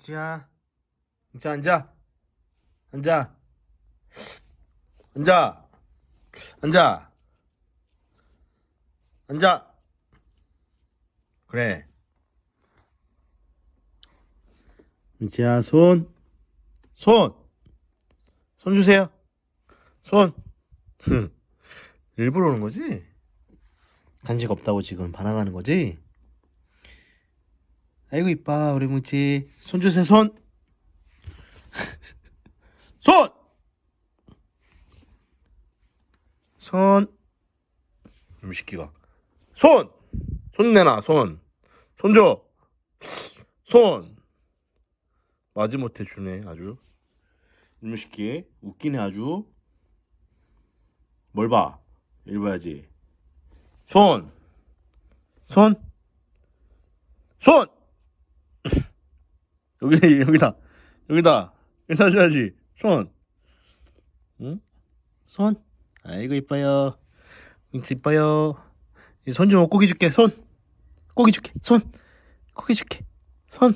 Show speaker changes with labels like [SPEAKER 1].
[SPEAKER 1] 지야, 자 앉아, 앉아, 앉아, 앉아, 앉아. 그래. 지야 손, 손, 손 주세요. 손. 흥. 일부러 오는 거지? 간식 없다고 지금 반항하는 거지? 아이고 이뻐 우리 뭉치 손 주세요 손 손! 손 이놈 새끼가 손! 손 내놔 손! 손 줘! 손! 마지못해 주네 아주 이놈 새끼 웃기네 아주 뭘 봐? 봐야지 손! 손! 손! 여기 여기다. 여기다. 여기다 줘야지. 손 응? 손 아이고 이뻐요. 뭉치 이뻐요. 손좀 고기 줄게. 손. 고기 줄게. 손. 고기 줄게. 손